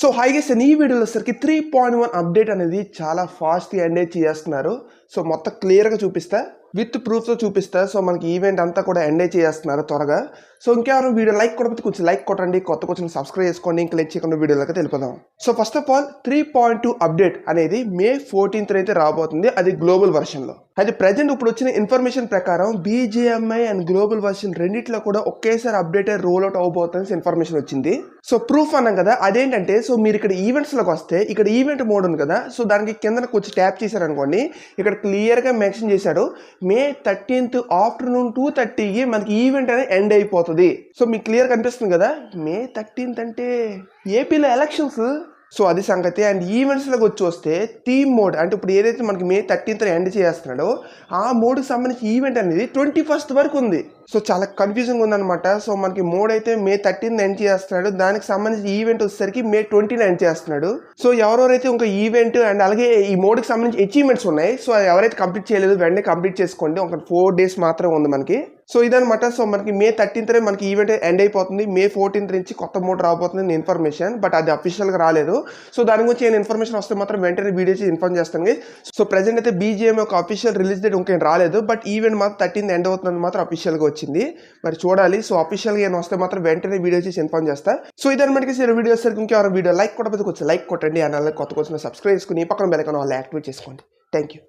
So high guess ఈ వీడియోలో సరికి త్రీ పాయింట్ వన్ అప్డేట్ అనేది చాలా ఫాస్ట్గా ఎండ్ చేస్తున్నారు. సో మొత్తం క్లియర్గా చూపిస్తా. విత్ ప్రూఫ్తో చూపిస్తా. సో మనకి ఈవెంట్ అంతా కూడా ఎండ్ చేస్తున్నారు త్వరగా. సో ఇంకెవరు వీడియో లైక్ కొట్టకపోతే కొంచెం లైక్ కొట్టండి. కొత్త కొంచెం సబ్స్క్రైబ్ చేసుకోండి. ఇంకా లైక్ చేయకుండా వీడియోలోకి తెలిపదాం so first of all three point two update అనేది మే ఫోర్టీన్త్ అయితే రాబోతుంది. అది గ్లోబల్ వర్షన్లో అది ప్రజెంట్ ఇప్పుడు వచ్చిన ఇన్ఫర్మేషన్ ప్రకారం బీజేఎంఐ అండ్ గ్లోబల్ వర్షన్ రెండిట్లో కూడా ఒకేసారి అప్డేట్ రోల్ అవుట్ అవబోతుంది ఇన్ఫర్మేషన్ వచ్చింది. సో ప్రూఫ్ అన్నాం కదా. అదేంటంటే సో మీరు ఇక్కడ ఈవెంట్స్లోకి వస్తే ఇక్కడ ఈవెంట్ మోడ్ ఉంది కదా. సో దానికి కింద కొంచెం ట్యాప్ చేశారనుకోండి ఇక్కడ క్లియర్గా మెన్షన్ చేశాడు మే థర్టీన్త్ ఆఫ్టర్నూన్ టూ థర్టీకి మనకి ఈవెంట్ అనేది ఎండ్ అయిపోతుంది. సో మీకు క్లియర్ కనిపిస్తుంది కదా? మే థర్టీన్త్ అంటే ఏపీలో ఎలక్షన్స్ సో అది సంగతి. అండ్ ఈవెంట్స్లోకి వచ్చి వస్తే థీమ్ మోడ్ అంటే ఇప్పుడు ఏదైతే మనకి మే థర్టీన్త్ ఎండ్ చేస్తున్నాడో ఆ మోడ్కి సంబంధించి ఈవెంట్ అనేది ట్వంటీ ఫస్ట్ వరకు ఉంది. సో చాలా కన్ఫ్యూజింగ్ ఉందన్నమాట. సో మనకి మోడ్ అయితే మే థర్టీన్త్ ఎండ్ చేస్తున్నాడు. దానికి సంబంధించి ఈవెంట్ వచ్చేసరికి మే ట్వంటీన్ ఎండ్ చేస్తున్నాడు. సో ఎవరెవరైతే ఇంకా ఈవెంట్ అండ్ అలాగే ఈ మోడ్కి సంబంధించి అచీవ్మెంట్స్ ఉన్నాయి సో ఎవరైతే కంప్లీట్ చేయలేదు వెంటనే కంప్లీట్ చేసుకోండి. ఒక ఫోర్ డేస్ మాత్రం ఉంది మనకి. సో ఇదనమాట సో మనకి మే తరే మనకి ఈవెంట్ ఎండ్ అయిపోతుంది. మే ఫోర్టీన్త్ నుంచి కొత్త మోడ్ రాబోతుంది ఇన్ఫర్మేషన్ బట్ అది అఫీషియల్గా రాలేదు. సో దాని గురించి నేను ఇన్ఫర్మేషన్ వస్తే మాత్రం వెంటనే వీడియో చేసి ఇన్ఫార్మ్ చేస్తాను సో ప్రజెంట్ అయితే బీజేఎం ఒక అఫీషియల్ రిలీజ్ డేట్ ఇంకేం రాలేదు బట్ ఈవెంట్ మాత్రం థర్టీన్త్ ఎండ్ అవుతుందని మాత్రం అఫీషియల్గా వచ్చింది. మరి చూడాలి. సో అఫీషియల్గా ఏమైనా వస్తే మాత్రం వెంటనే వీడియో చేసి ఇన్ఫార్మ్ చేస్తా. సో ఇదనమాట వీడియో సరికి ఇంకెవరైనా వీడియో లైక్ కొట్టకపోతే కొంచెం లైక్ కొట్టండి. అండ్ అలాగే కొత్త కొంచెం సబ్స్క్రైబ్ చేసుకుని ఈ పక్కన బెల్ వాళ్ళు యాక్టివేట్ చేసుకోండి. Thank you